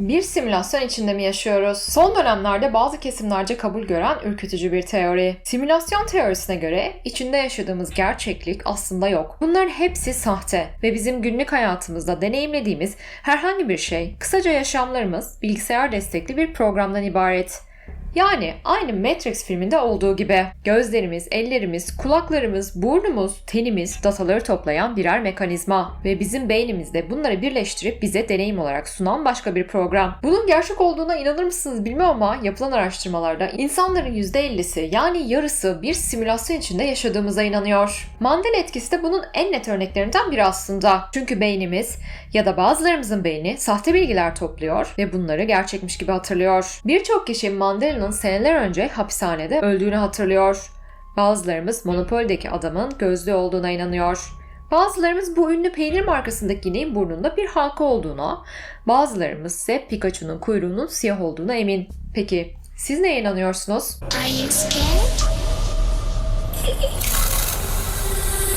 Bir simülasyon içinde mi yaşıyoruz? Son dönemlerde bazı kesimlerce kabul gören ürkütücü bir teori. Simülasyon teorisine göre içinde yaşadığımız gerçeklik aslında yok. Bunların hepsi sahte ve bizim günlük hayatımızda deneyimlediğimiz herhangi bir şey, kısaca yaşamlarımız bilgisayar destekli bir programdan ibaret. Yani aynı Matrix filminde olduğu gibi gözlerimiz, ellerimiz, kulaklarımız, burnumuz, tenimiz dataları toplayan birer mekanizma ve bizim beynimizde bunları birleştirip bize deneyim olarak sunan başka bir program. Bunun gerçek olduğuna inanır mısınız bilmem ama yapılan araştırmalarda insanların %50'si yani yarısı bir simülasyon içinde yaşadığımıza inanıyor. Mandela etkisi de bunun en net örneklerinden biri aslında. Çünkü beynimiz ya da bazılarımızın beyni sahte bilgiler topluyor ve bunları gerçekmiş gibi hatırlıyor. Birçok kişi Mandela'nın seneler önce hapishanede öldüğünü hatırlıyor. Bazılarımız Monopol'deki adamın gözlü olduğuna inanıyor. Bazılarımız bu ünlü peynir markasındaki ineğin burnunda bir halka olduğuna, bazılarımız ise Pikachu'nun kuyruğunun siyah olduğuna emin. Peki siz neye inanıyorsunuz?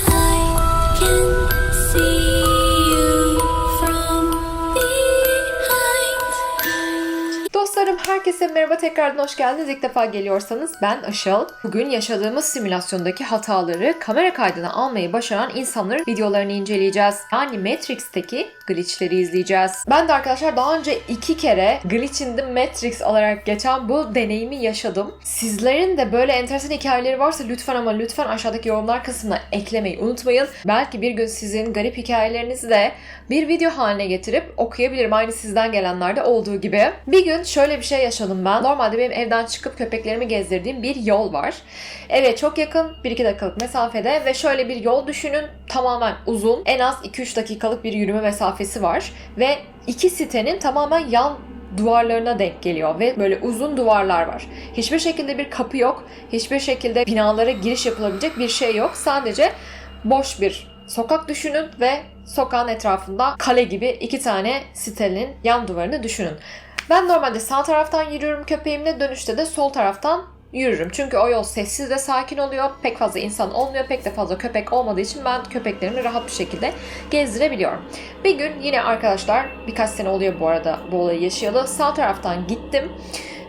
I can herkese merhaba tekrardan hoş geldiniz. İlk defa geliyorsanız ben Işıl. Bugün yaşadığımız simülasyondaki hataları kamera kaydına almayı başaran insanların videolarını inceleyeceğiz. Yani Matrix'teki glitchleri izleyeceğiz. Ben de arkadaşlar daha önce iki kere Glitch in the Matrix olarak geçen bu deneyimi yaşadım. Sizlerin de böyle enteresan hikayeleri varsa lütfen ama lütfen aşağıdaki yorumlar kısmına eklemeyi unutmayın. Belki bir gün sizin garip hikayelerinizi de bir video haline getirip okuyabilirim. Aynı sizden gelenlerde olduğu gibi. Bir gün şöyle bir şey yaşadım ben. Normalde benim evden çıkıp köpeklerimi gezdirdiğim bir yol var. Evet çok yakın 1-2 dakikalık mesafede ve şöyle bir yol düşünün. Tamamen uzun. En az 2-3 dakikalık bir yürüme mesafesi var. Ve iki sitenin tamamen yan duvarlarına denk geliyor ve böyle uzun duvarlar var. Hiçbir şekilde bir kapı yok. Hiçbir şekilde binalara giriş yapılabilecek bir şey yok. Sadece boş bir sokak düşünün ve sokağın etrafında kale gibi iki tane sitenin yan duvarını düşünün. Ben normalde sağ taraftan yürüyorum köpeğimle dönüşte de sol taraftan yürürüm. Çünkü o yol sessiz ve sakin oluyor. Pek fazla insan olmuyor. Pek de fazla köpek olmadığı için ben köpeklerimi rahat bir şekilde gezdirebiliyorum. Bir gün yine arkadaşlar birkaç sene oluyor bu arada bu olayı yaşayalı. Sağ taraftan gittim.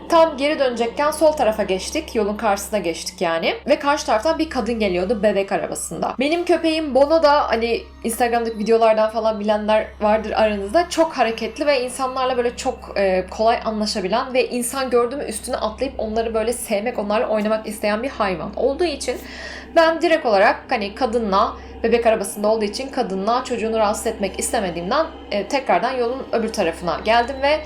Tam geri dönecekken sol tarafa geçtik. Yolun karşısına geçtik yani. Ve karşı taraftan bir kadın geliyordu bebek arabasında. Benim köpeğim Bono da hani Instagram'daki videolardan falan bilenler vardır aranızda. Çok hareketli ve insanlarla böyle çok e, kolay anlaşabilen ve insan gördüğümü üstüne atlayıp onları böyle sevmek, onlarla oynamak isteyen bir hayvan olduğu için ben direkt olarak hani kadınla bebek arabasında olduğu için kadınla çocuğunu rahatsız etmek istemediğimden e, tekrardan yolun öbür tarafına geldim ve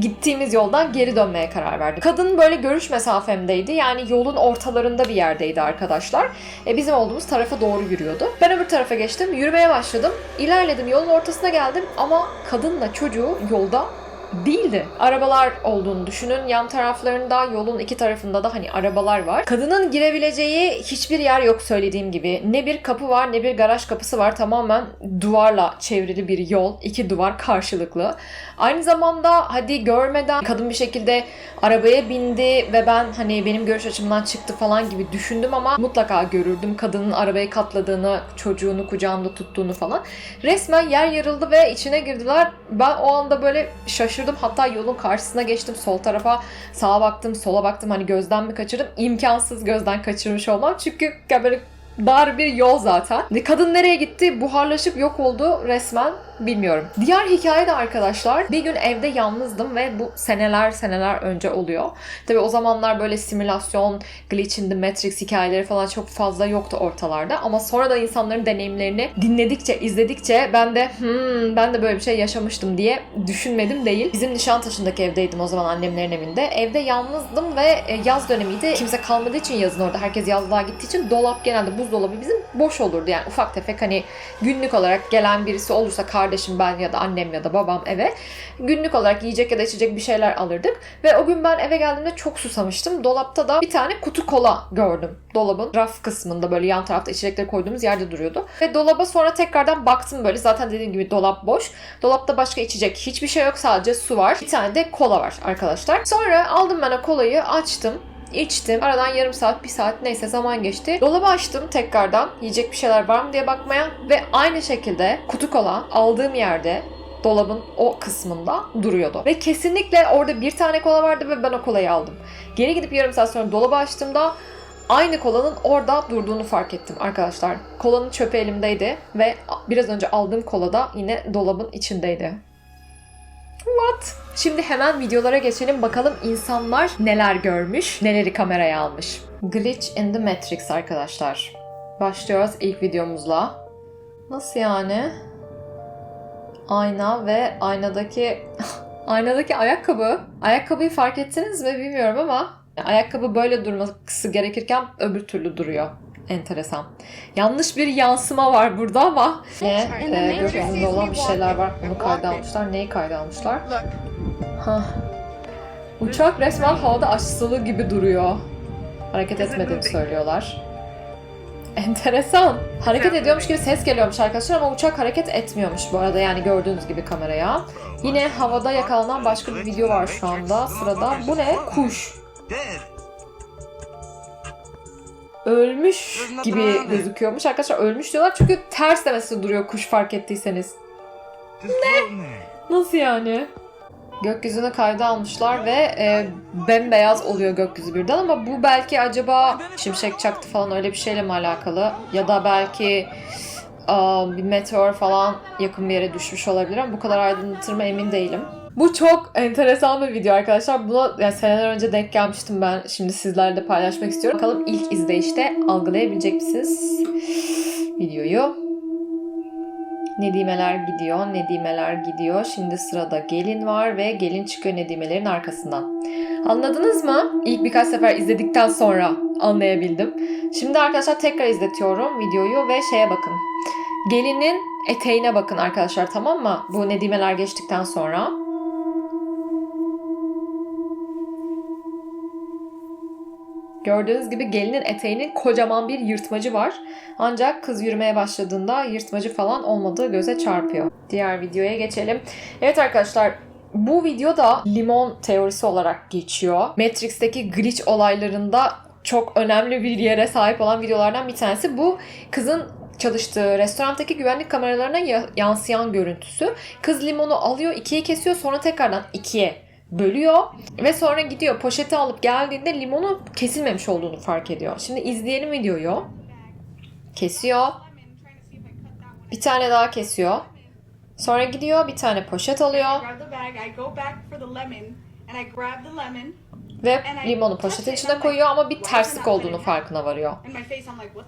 gittiğimiz yoldan geri dönmeye karar verdim. Kadın böyle görüş mesafemdeydi. Yani yolun ortalarında bir yerdeydi arkadaşlar. E, bizim olduğumuz tarafa doğru yürüyordu. Ben öbür tarafa geçtim. Yürümeye başladım. İlerledim. Yolun ortasına geldim ama kadınla çocuğu yolda değildi. Arabalar olduğunu düşünün. Yan taraflarında yolun iki tarafında da hani arabalar var. Kadının girebileceği hiçbir yer yok söylediğim gibi. Ne bir kapı var ne bir garaj kapısı var. Tamamen duvarla çevrili bir yol. iki duvar karşılıklı. Aynı zamanda hadi görmeden kadın bir şekilde arabaya bindi ve ben hani benim görüş açımdan çıktı falan gibi düşündüm ama mutlaka görürdüm kadının arabaya katladığını, çocuğunu kucağında tuttuğunu falan. Resmen yer yarıldı ve içine girdiler. Ben o anda böyle şaşırdım. Hatta yolun karşısına geçtim. Sol tarafa sağa baktım, sola baktım. Hani gözden mi kaçırdım? İmkansız gözden kaçırmış olmam. Çünkü böyle dar bir yol zaten. Kadın nereye gitti? Buharlaşıp yok oldu resmen. Bilmiyorum. Diğer hikaye de arkadaşlar bir gün evde yalnızdım ve bu seneler seneler önce oluyor. Tabi o zamanlar böyle simülasyon, glitch in the matrix hikayeleri falan çok fazla yoktu ortalarda. Ama sonradan insanların deneyimlerini dinledikçe, izledikçe ben de hmm, ben de böyle bir şey yaşamıştım diye düşünmedim değil. Bizim Nişantaşı'ndaki evdeydim o zaman annemlerin evinde. Evde yalnızdım ve e, yaz dönemiydi. Kimse kalmadığı için yazın orada herkes yazlığa gittiği için dolap genelde buzdolabı bizim boş olurdu. Yani ufak tefek hani günlük olarak gelen birisi olursa kardeşim ben ya da annem ya da babam eve günlük olarak yiyecek ya da içecek bir şeyler alırdık. Ve o gün ben eve geldiğimde çok susamıştım. Dolapta da bir tane kutu kola gördüm. Dolabın raf kısmında böyle yan tarafta içecekleri koyduğumuz yerde duruyordu. Ve dolaba sonra tekrardan baktım böyle zaten dediğim gibi dolap boş. Dolapta başka içecek hiçbir şey yok sadece su var. Bir tane de kola var arkadaşlar. Sonra aldım ben o kolayı açtım. İçtim. Aradan yarım saat, bir saat neyse zaman geçti. Dolabı açtım tekrardan. Yiyecek bir şeyler var mı diye bakmaya. Ve aynı şekilde kutu kola aldığım yerde dolabın o kısmında duruyordu. Ve kesinlikle orada bir tane kola vardı ve ben o kolayı aldım. Geri gidip yarım saat sonra dolabı açtığımda aynı kolanın orada durduğunu fark ettim arkadaşlar. Kolanın çöpü elimdeydi ve biraz önce aldığım kola da yine dolabın içindeydi. What? Şimdi hemen videolara geçelim bakalım insanlar neler görmüş, neleri kameraya almış. Glitch in the Matrix arkadaşlar. Başlıyoruz ilk videomuzla. Nasıl yani? Ayna ve aynadaki aynadaki ayakkabı. Ayakkabıyı fark ettiniz mi bilmiyorum ama ayakkabı böyle durması gerekirken öbür türlü duruyor. Enteresan. Yanlış bir yansıma var burada ama ne e, gökyüzünde olan bir şeyler var. Bunu kayda almışlar. Neyi kayda almışlar? Hah. Uçak resmen havada açılı gibi duruyor. Hareket etmediğini söylüyorlar. Enteresan. Hareket ediyormuş gibi ses geliyormuş arkadaşlar ama uçak hareket etmiyormuş bu arada yani gördüğünüz gibi kameraya. Yine havada yakalanan başka bir video var şu anda sırada. Bu ne? Kuş. Ölmüş gibi gözüküyormuş. Arkadaşlar ölmüş diyorlar çünkü ters demesi duruyor kuş fark ettiyseniz. Nasıl yani? Gökyüzünü kayda almışlar ve e, bembeyaz oluyor gökyüzü birden ama bu belki acaba şimşek çaktı falan öyle bir şeyle mi alakalı? Ya da belki aa, bir meteor falan yakın bir yere düşmüş olabilir ama bu kadar aydınlatır mı emin değilim. Bu çok enteresan bir video arkadaşlar. Buna yani seneler önce denk gelmiştim ben. Şimdi sizlerle paylaşmak istiyorum. Bakalım ilk izleyişte algılayabilecek misiniz videoyu? Nedimeler gidiyor, Nedimeler gidiyor. Şimdi sırada gelin var ve gelin çıkıyor Nedimelerin arkasından. Anladınız mı? İlk birkaç sefer izledikten sonra anlayabildim. Şimdi arkadaşlar tekrar izletiyorum videoyu ve şeye bakın. Gelinin eteğine bakın arkadaşlar tamam mı? Bu Nedimeler geçtikten sonra. Gördüğünüz gibi gelinin eteğinin kocaman bir yırtmacı var. Ancak kız yürümeye başladığında yırtmacı falan olmadığı göze çarpıyor. Diğer videoya geçelim. Evet arkadaşlar bu video da limon teorisi olarak geçiyor. Matrix'teki glitch olaylarında çok önemli bir yere sahip olan videolardan bir tanesi. Bu kızın çalıştığı restorandaki güvenlik kameralarına ya- yansıyan görüntüsü. Kız limonu alıyor, ikiye kesiyor, sonra tekrardan ikiye bölüyor ve sonra gidiyor poşeti alıp geldiğinde limonu kesilmemiş olduğunu fark ediyor. Şimdi izleyelim videoyu. Kesiyor. Bir tane daha kesiyor. Sonra gidiyor bir tane poşet alıyor ve limonu poşetin içine koyuyor ama bir terslik olduğunu farkına varıyor.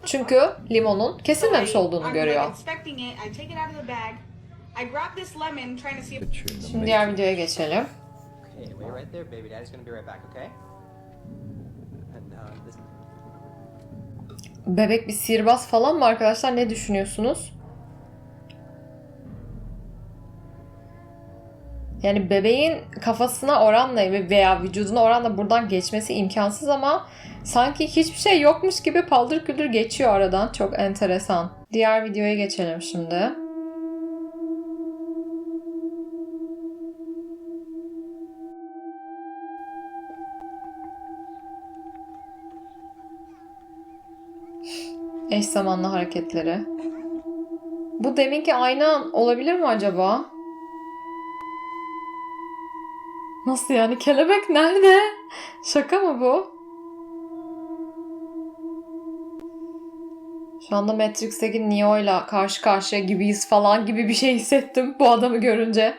Çünkü limonun kesilmemiş olduğunu görüyor. Şimdi diğer videoya geçelim. Okay, wait right there, baby. Daddy's gonna be right back, okay? And uh, this Bebek bir sihirbaz falan mı arkadaşlar? Ne düşünüyorsunuz? Yani bebeğin kafasına oranla veya vücuduna oranla buradan geçmesi imkansız ama sanki hiçbir şey yokmuş gibi paldır küldür geçiyor aradan. Çok enteresan. Diğer videoya geçelim şimdi. Eş zamanlı hareketleri. Bu deminki ayna olabilir mi acaba? Nasıl yani? Kelebek nerede? Şaka mı bu? Şu anda Matrix'teki Neo'yla karşı karşıya gibiyiz falan gibi bir şey hissettim bu adamı görünce.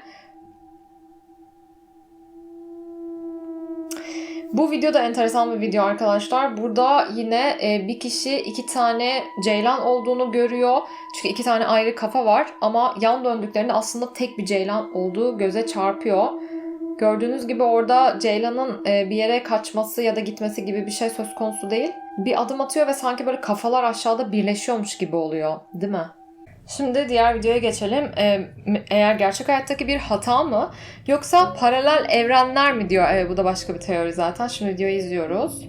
Bu video da enteresan bir video arkadaşlar. Burada yine e, bir kişi iki tane ceylan olduğunu görüyor. Çünkü iki tane ayrı kafa var ama yan döndüklerinde aslında tek bir ceylan olduğu göze çarpıyor. Gördüğünüz gibi orada ceylanın e, bir yere kaçması ya da gitmesi gibi bir şey söz konusu değil. Bir adım atıyor ve sanki böyle kafalar aşağıda birleşiyormuş gibi oluyor, değil mi? Şimdi diğer videoya geçelim. Ee, eğer gerçek hayattaki bir hata mı yoksa paralel evrenler mi diyor. Evet bu da başka bir teori zaten. Şimdi videoyu izliyoruz.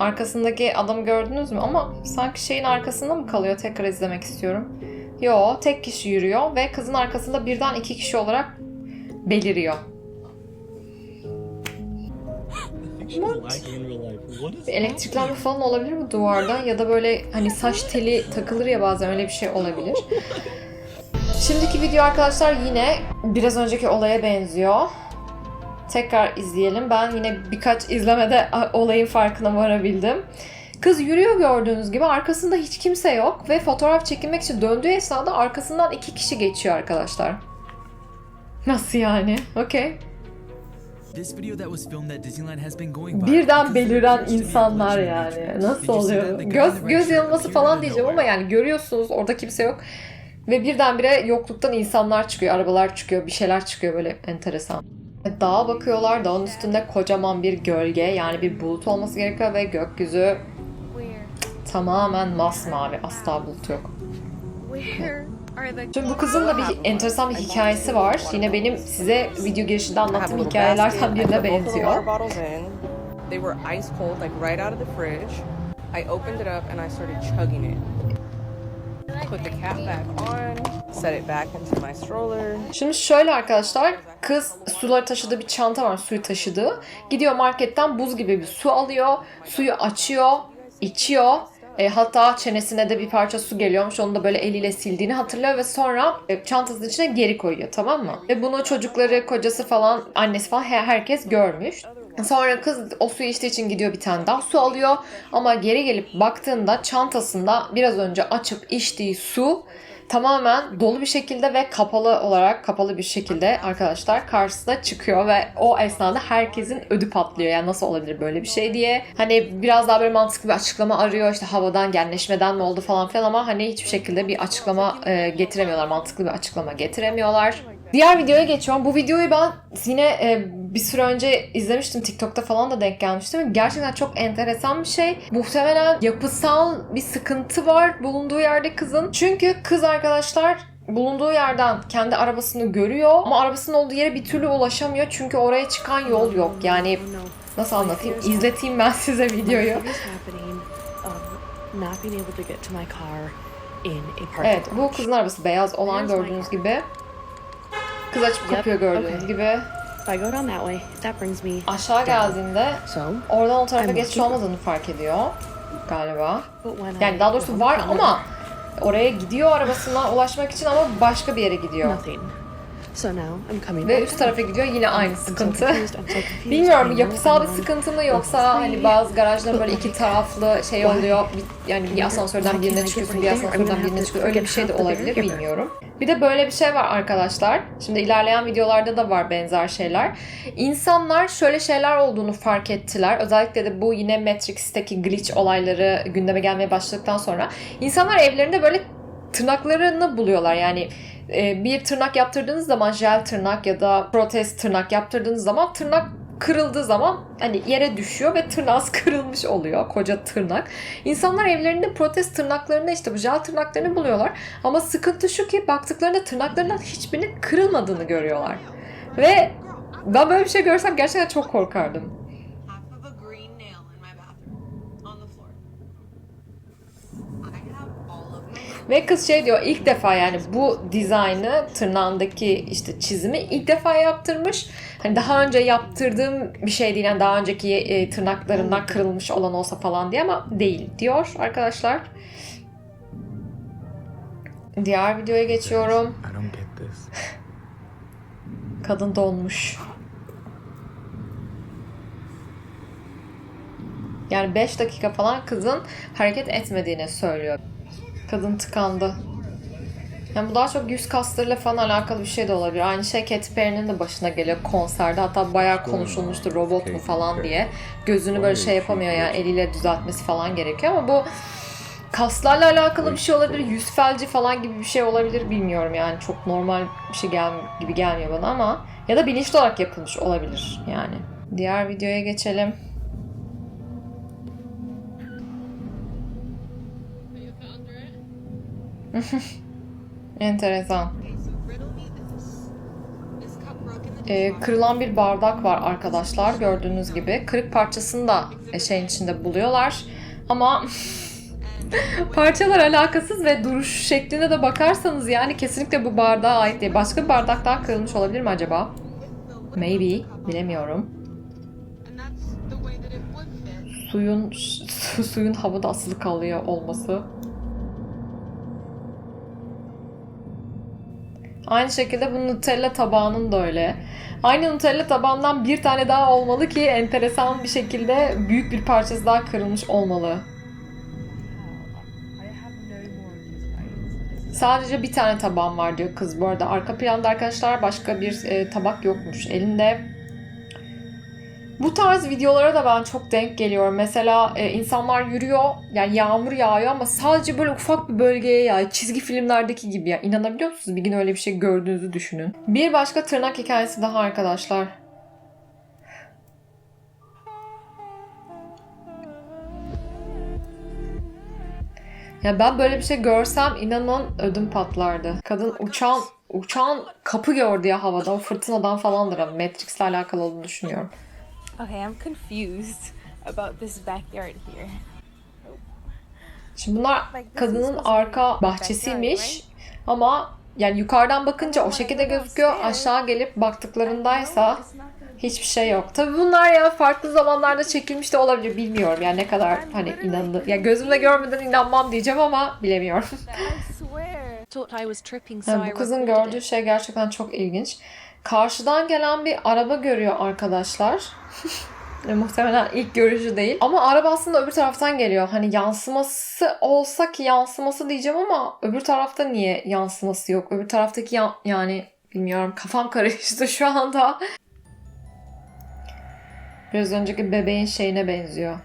Arkasındaki adamı gördünüz mü? Ama sanki şeyin arkasında mı kalıyor? Tekrar izlemek istiyorum. Yo, tek kişi yürüyor ve kızın arkasında birden iki kişi olarak beliriyor. Bir elektriklenme falan olabilir mi duvardan ya da böyle hani saç teli takılır ya bazen öyle bir şey olabilir. Şimdiki video arkadaşlar yine biraz önceki olaya benziyor. Tekrar izleyelim. Ben yine birkaç izlemede olayın farkına varabildim. Kız yürüyor gördüğünüz gibi. Arkasında hiç kimse yok ve fotoğraf çekilmek için döndüğü esnada arkasından iki kişi geçiyor arkadaşlar. Nasıl yani? Okey. Birden beliren insanlar yani. Nasıl oluyor? Göz göz yanılması falan diyeceğim ama yani görüyorsunuz orada kimse yok. Ve birdenbire yokluktan insanlar çıkıyor, arabalar çıkıyor, bir şeyler çıkıyor böyle enteresan. Dağa bakıyorlar, dağın üstünde kocaman bir gölge yani bir bulut olması gerekiyor ve gökyüzü tamamen masmavi, asla bulut yok. Şimdi bu kızın da bir enteresan bir hikayesi var. Yine benim size video girişinde anlattığım hikayelerden birine benziyor. water bottles in. They were ice cold, like right out of the fridge. I opened it up and I started chugging it. Put the cap back on, set it back into my stroller. Şimdi şöyle arkadaşlar, kız suları taşıdığı bir çanta var, suyu taşıdığı. Gidiyor marketten buz gibi bir su alıyor, suyu açıyor, içiyor. E, hatta çenesine de bir parça su geliyormuş, onu da böyle eliyle sildiğini hatırlıyor ve sonra e, çantasının içine geri koyuyor tamam mı? Ve bunu çocukları, kocası falan, annesi falan he- herkes görmüş. Sonra kız o suyu içtiği için gidiyor bir tane daha su alıyor. Ama geri gelip baktığında çantasında biraz önce açıp içtiği su tamamen dolu bir şekilde ve kapalı olarak kapalı bir şekilde arkadaşlar karşısına çıkıyor ve o esnada herkesin ödü patlıyor. Yani nasıl olabilir böyle bir şey diye. Hani biraz daha böyle mantıklı bir açıklama arıyor. İşte havadan genleşmeden mi oldu falan filan ama hani hiçbir şekilde bir açıklama e, getiremiyorlar. Mantıklı bir açıklama getiremiyorlar. Diğer videoya geçiyorum. Bu videoyu ben yine e, bir süre önce izlemiştim. TikTok'ta falan da denk gelmiştim. Gerçekten çok enteresan bir şey. Muhtemelen yapısal bir sıkıntı var bulunduğu yerde kızın. Çünkü kız arkadaşlar bulunduğu yerden kendi arabasını görüyor ama arabasının olduğu yere bir türlü ulaşamıyor çünkü oraya çıkan yol yok. Yani nasıl anlatayım? İzleteyim ben size videoyu. Um, Evet bu kızın arabası beyaz olan gördüğünüz gibi. Kız açıp kapıyor gördüğünüz gibi. Aşağı geldiğinde. Oradan o tarafa geçiş olmadığını fark ediyor galiba. Yani daha doğrusu var ama oraya gidiyor arabasına ulaşmak için ama başka bir yere gidiyor. nothing. So now I'm coming Ve üst tarafa gidiyor yine aynı sıkıntı. Bilmiyorum yapısal bir sıkıntı mı yoksa hani bazı garajların böyle iki taraflı şey oluyor. Bir, yani bir asansörden birine çıkıyorsun, bir asansörden birine çıkıyorsun. Öyle bir şey de olabilir bilmiyorum. Bir de böyle bir şey var arkadaşlar. Şimdi ilerleyen videolarda da var benzer şeyler. İnsanlar şöyle şeyler olduğunu fark ettiler. Özellikle de bu yine Matrix'teki glitch olayları gündeme gelmeye başladıktan sonra. insanlar evlerinde böyle tırnaklarını buluyorlar. Yani bir tırnak yaptırdığınız zaman jel tırnak ya da protez tırnak yaptırdığınız zaman tırnak kırıldığı zaman hani yere düşüyor ve tırnağınız kırılmış oluyor. Koca tırnak. İnsanlar evlerinde protez tırnaklarını işte bu jel tırnaklarını buluyorlar. Ama sıkıntı şu ki baktıklarında tırnaklarından hiçbirinin kırılmadığını görüyorlar. Ve ben böyle bir şey görsem gerçekten çok korkardım. Ve kız şey diyor ilk defa yani bu dizaynı tırnağındaki işte çizimi ilk defa yaptırmış. Hani daha önce yaptırdığım bir şey değil. Yani daha önceki e, tırnaklarından kırılmış olan olsa falan diye ama değil diyor arkadaşlar. Diğer videoya geçiyorum. Kadın donmuş. Yani 5 dakika falan kızın hareket etmediğini söylüyor. Kadın tıkandı. Yani bu daha çok yüz kaslarıyla falan alakalı bir şey de olabilir. Aynı şey Katy Perry'nin de başına geliyor konserde. Hatta bayağı konuşulmuştu robot mu falan diye. Gözünü böyle şey yapamıyor yani eliyle düzeltmesi falan gerekiyor ama bu kaslarla alakalı bir şey olabilir. Yüz felci falan gibi bir şey olabilir bilmiyorum yani. Çok normal bir şey gel gibi gelmiyor bana ama ya da bilinçli olarak yapılmış olabilir yani. Diğer videoya geçelim. Enteresan. Ee, kırılan bir bardak var arkadaşlar gördüğünüz gibi. Kırık parçasını da şeyin içinde buluyorlar. Ama parçalar alakasız ve duruş şekline de bakarsanız yani kesinlikle bu bardağa ait değil. Başka bir bardaktan kırılmış olabilir mi acaba? Maybe. Bilemiyorum. Suyun su- suyun havada asılı kalıyor olması. Aynı şekilde bu Nutella tabağının da öyle. Aynı Nutella tabağından bir tane daha olmalı ki enteresan bir şekilde büyük bir parçası daha kırılmış olmalı. Sadece bir tane tabağım var diyor kız bu arada. Arka planda arkadaşlar başka bir e, tabak yokmuş elinde. Bu tarz videolara da ben çok denk geliyorum. Mesela e, insanlar yürüyor, yani yağmur yağıyor ama sadece böyle ufak bir bölgeye yağıyor. Çizgi filmlerdeki gibi ya. İnanabiliyor musunuz? Bir gün öyle bir şey gördüğünüzü düşünün. Bir başka tırnak hikayesi daha arkadaşlar. Ya ben böyle bir şey görsem inanın ödüm patlardı. Kadın uçan uçan kapı gördü ya havada. O fırtınadan falandır ama Matrix'le alakalı olduğunu düşünüyorum. Okay, I'm confused about this backyard here. Şimdi bunlar kadının arka bahçesiymiş ama yani yukarıdan bakınca o şekilde gözüküyor. Aşağı gelip baktıklarındaysa hiçbir şey yok. Tabii bunlar ya farklı zamanlarda çekilmiş de olabilir bilmiyorum. Yani ne kadar hani inanılır. Ya gözümle görmeden inanmam diyeceğim ama bilemiyorum. I swear. Thought I was tripping, so Yani bu kızın gördüğü şey gerçekten çok ilginç. Karşıdan gelen bir araba görüyor arkadaşlar. Ve muhtemelen ilk görüşü değil. Ama araba aslında öbür taraftan geliyor. Hani yansıması olsa ki yansıması diyeceğim ama öbür tarafta niye yansıması yok? Öbür taraftaki yan- yani bilmiyorum kafam karıştı şu anda. Biraz önceki bebeğin şeyine benziyor.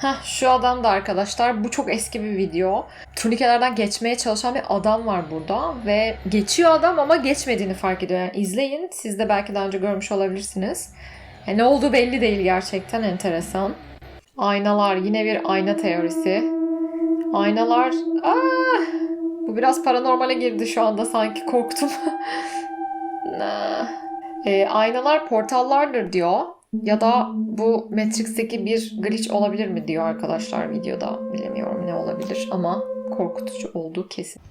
Heh, şu adam da arkadaşlar bu çok eski bir video. Turnikelerden geçmeye çalışan bir adam var burada ve geçiyor adam ama geçmediğini fark ediyor. Yani izleyin. Siz de belki daha önce görmüş olabilirsiniz. Yani ne olduğu belli değil gerçekten enteresan. Aynalar yine bir ayna teorisi. Aynalar aa, bu biraz paranormale girdi şu anda sanki korktum. Nah. E, aynalar portallardır diyor. Ya da bu Matrix'teki bir glitch olabilir mi diyor arkadaşlar videoda. Bilemiyorum ne olabilir ama korkutucu olduğu kesin.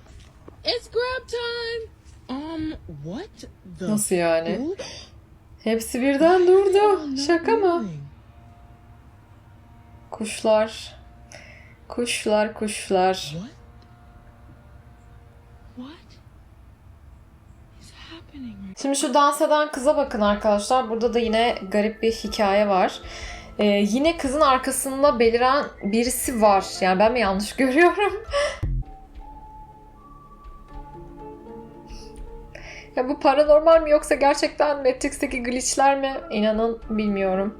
It's grab time. Um, what the Nasıl yani? Hepsi birden durdu. Şaka mı? Kuşlar. Kuşlar kuşlar. What Şimdi şu dans eden kıza bakın arkadaşlar. Burada da yine garip bir hikaye var. Ee, yine kızın arkasında beliren birisi var. Yani ben mi yanlış görüyorum? ya bu paranormal mi yoksa gerçekten Matrix'teki glitchler mi? İnanın bilmiyorum.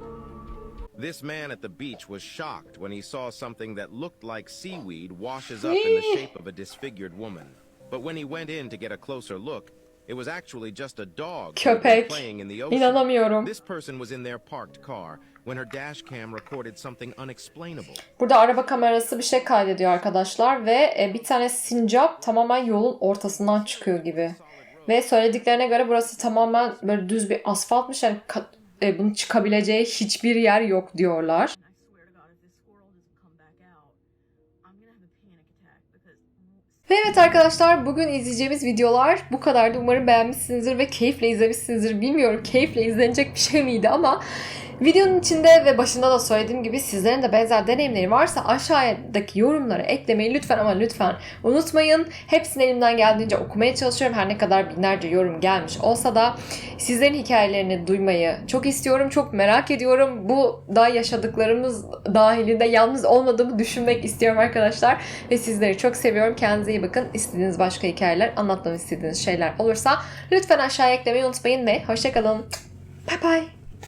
This man at the beach was shocked when he saw something that looked like seaweed washes up in the shape of a disfigured woman. But when he went in to get a closer look, it was actually just a dog Köpek. playing in the ocean. İnanamıyorum. This person was in their parked car when her dash cam recorded something unexplainable. Burada araba kamerası bir şey kaydediyor arkadaşlar ve e, bir tane sincap tamamen yolun ortasından çıkıyor gibi. Ve söylediklerine göre burası tamamen böyle düz bir asfaltmış. Yani e, bunun çıkabileceği hiçbir yer yok diyorlar. Ve evet arkadaşlar bugün izleyeceğimiz videolar bu kadardı. Umarım beğenmişsinizdir ve keyifle izlemişsinizdir. Bilmiyorum keyifle izlenecek bir şey miydi ama videonun içinde ve başında da söylediğim gibi sizlerin de benzer deneyimleri varsa aşağıdaki yorumlara eklemeyi lütfen ama lütfen unutmayın. Hepsini elimden geldiğince okumaya çalışıyorum. Her ne kadar binlerce yorum gelmiş olsa da sizlerin hikayelerini duymayı çok istiyorum. Çok merak ediyorum. Bu da yaşadıklarımız dahilinde yalnız olmadığımı düşünmek istiyorum arkadaşlar. Ve sizleri çok seviyorum. Kendinize iyi bakın. İstediğiniz başka hikayeler, anlatmamı istediğiniz şeyler olursa lütfen aşağıya eklemeyi unutmayın ve hoşçakalın. Bye bye.